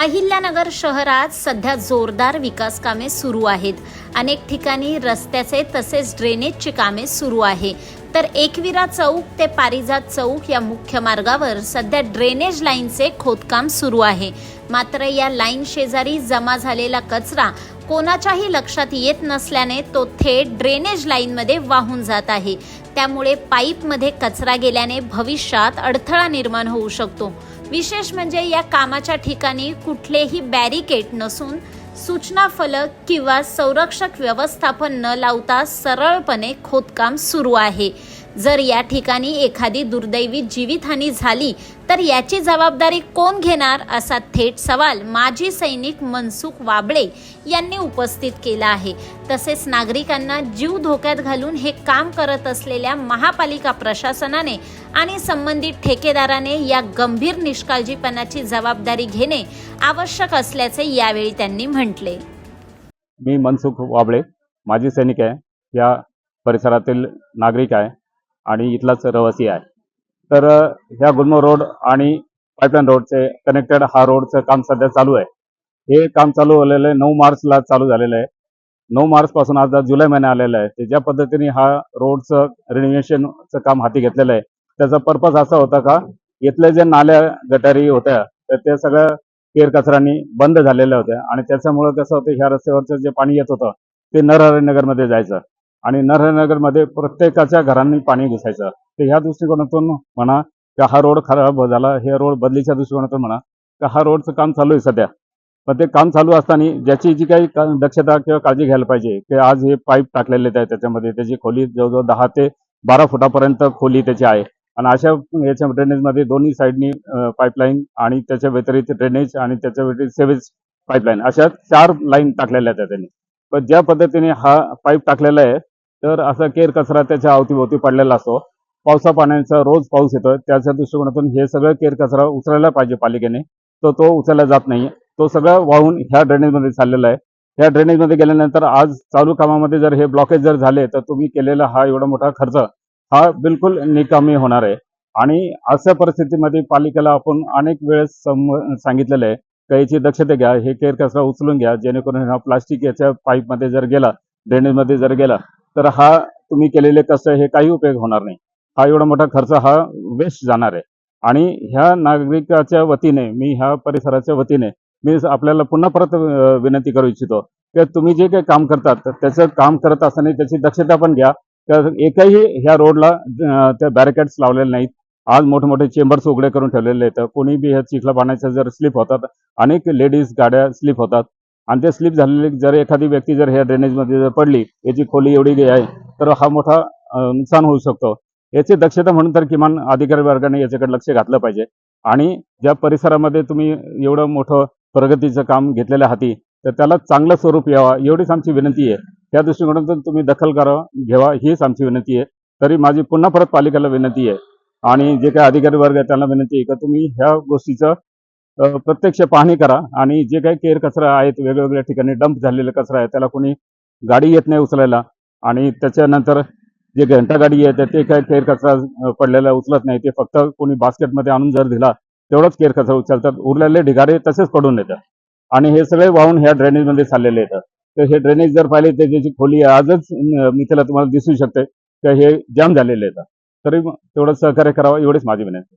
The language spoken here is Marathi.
अहिल्यानगर शहरात सध्या जोरदार विकास कामे सुरू आहेत. अनेक ठिकाणी रस्त्याचे तसेच ड्रेनेजची कामे सुरू आहे. तर एकविरा चौक ते पारिजात चौक या मुख्य मार्गावर सध्या ड्रेनेज लाईनचे खोदकाम सुरू आहे. मात्र या लाईन शेजारी जमा झालेला कचरा कोणाच्याही लक्षात येत नसल्याने तो थेट ड्रेनेज लाईनमध्ये वाहून जात आहे. त्यामुळे पाईपमध्ये कचरा गेल्याने भविष्यात अडथळा निर्माण होऊ शकतो. विशेष म्हणजे या कामाच्या ठिकाणी कुठलेही बॅरिकेड नसून सूचना फलक किंवा संरक्षक व्यवस्थापन न लावता सरळपणे खोदकाम सुरू आहे. जर या ठिकाणी एखादी दुर्दैवी जीवितहानी झाली तर याची जबाबदारी कोण घेणार असा थेट सवाल माजी सैनिक मनसुख वाबळे यांनी उपस्थित केला आहे. तसेच नागरिकांना जीव धोक्यात घालून हे काम करत असलेल्या महापालिका प्रशासनाने आणि संबंधित ठेकेदाराने या गंभीर निष्काळजीपणाची जबाबदारी घेणे आवश्यक असल्याचे यावेळी त्यांनी म्हटले. मी मनसुख वाबळे माजी सैनिक आहे. या परिसरातील नागरिक आहे. आणि इथलाच रहिवासी आहे. तर ह्या गुलमोहर रोड आणि पाईपलाईन रोडचे कनेक्टेड हा रोडचं काम सध्या चालू आहे. हे काम चालू झालेलं आहे नऊ मार्चला चालू झालेलं आहे. नऊ मार्च पासून आज जुलै महिना आलेला आहे. ते ज्या पद्धतीने हा रोडचं रिनोव्हेशनचं काम हाती घेतलेलं आहे त्याचा पर्पज असा होता का इथले जे नाल्या गटारी होत्या तर त्या सगळ्या केर बंद झालेल्या होत्या. आणि त्याच्यामुळे कसं होतं ह्या रस्त्यावरचं जे पाणी येत होतं ते नरहरिनगरमध्ये जायचं. आणि नरहरिनगरमध्ये प्रत्येकाच्या घरांनी पाणी घुसायचं. तर ह्या दृष्टिकोनातून म्हणा का हा रोड खराब झाला हे रोड बदलीच्या दृष्टिकोनातून म्हणा का हा रोडचं काम चालू आहे सध्या. पण ते काम चालू असताना ज्याची जी काही दक्षता किंवा काळजी घ्यायला पाहिजे की आज हे पाईप टाकलेले आहेत त्याच्यामध्ये त्याची खोली जवळजवळ दहा ते बारा फुटापर्यंत खोली त्याची आहे. आणि अशा याच्या ड्रेनेजमध्ये दोन्ही साईडनी पाईपलाईन आणि त्याच्या व्यतिरिक्त ड्रेनेज आणि त्याच्या व्यतिरिक्त सेवेज पाईपलाईन अशा चार लाईन टाकलेल्या आहेत त्यांनी. पण ज्या पद्धतीने हा पाईप टाकलेला आहे तर असा केर कचरा त्याच्या अवतीभोवती पडलेला असतो. पावसा पाण्याचा रोज पाऊस येतो त्याच्या दृष्टिकोनातून हे सगळं केर कचरा उचलायला पाहिजे पालिकेने. तर तो उचलला जात नाही. तो सगळं वाहून ह्या ड्रेनेजमध्ये चाललेला आहे. ह्या ड्रेनेजमध्ये गेल्यानंतर आज चालू कामामध्ये जर हे ब्लॉकेज जर झाले तर तुम्ही केलेला हा एवढा मोठा खर्च हा बिलकुल निकामी होणार आहे. आणि अशा परिस्थितीमध्ये पालिकेला आपण अनेक वेळेस सम सांगितलेलं आहे. का याची दक्षता घ्या हे केर कचरा उचलून घ्या जेणेकरून हा प्लास्टिक याच्या पाईपमध्ये जर गेला ड्रेनेजमध्ये जर गेला तर हा तुम्ही केलेले कसं हे काही उपयोग होणार नाही. हा एवढा मोठा खर्च हा वेस्ट जाणार आहे. आणि ह्या नागरिकाच्या वतीने मी ह्या परिसराच्या वतीने मी आपल्याला पुन्हा परत विनंती करू इच्छितो की तुम्ही जे काही काम करतात त्याचं काम करत असताना त्याची दक्षता पण घ्या. तर एकही ह्या रोडला त्या बॅरिकेड्स लावलेले नाहीत. आज मोठमोठे चेंबर्स उघडे करून ठेवलेले आहेत. कोणी बी ह्या चिखला पाण्याच्या जर स्लिप होतात अनेक लेडीज गाड्या स्लिप होतात. आणि ते स्लिप झालेली जर एखादी व्यक्ती जर ह्या ड्रेनेजमध्ये जर पडली याची खोली एवढी आहे तर हा मोठा नुकसान होऊ शकतो. याची दक्षता म्हणून तर किमान अधिकारी वर्गाने याच्याकडे लक्ष घातलं पाहिजे. आणि ज्या परिसरामध्ये तुम्ही एवढं मोठं प्रगतीचं काम घेतलेल्या हाती तर त्याला चांगलं स्वरूप यावा एवढीच आमची विनंती आहे. त्या दृष्टिकोनातून तुम्ही दखल करा घ्यावा हीच आमची विनंती आहे. तरी माझी पुन्हा परत पालिकेला विनंती आहे. आणि जे काही अधिकारी वर्ग आहे त्यांना विनंती आहे का तुम्ही ह्या गोष्टीचं प्रत्यक्ष पाहणी करा आणि जे काही केर कचरा आहेत वेगवेगळ्या ठिकाणी डंप झालेला कचरा आहे त्याला कोणी गाडी येत नाही उचलायला आणि त्याच्यानंतर जे घंटा गाडी आहे ते काही केर कचरा पडलेला उचलत नाही ते फक्त कोणी बास्केटमध्ये आणून जर दिला तेवढाच केर कचरा उचलतात. उरलेले ढिगारे तसेच पडून येतात. आणि हे सगळे वाहून ह्या ड्रेनेजमध्ये चाललेले येतात. तर हे ड्रेनेज जर पाहिले तर त्याची खोली आजच मी त्याला तुम्हाला दिसू शकते. तर हे जाम झालेले येतात. तरी तेवढं सहकार्य करावं एवढीच माझी विनंती.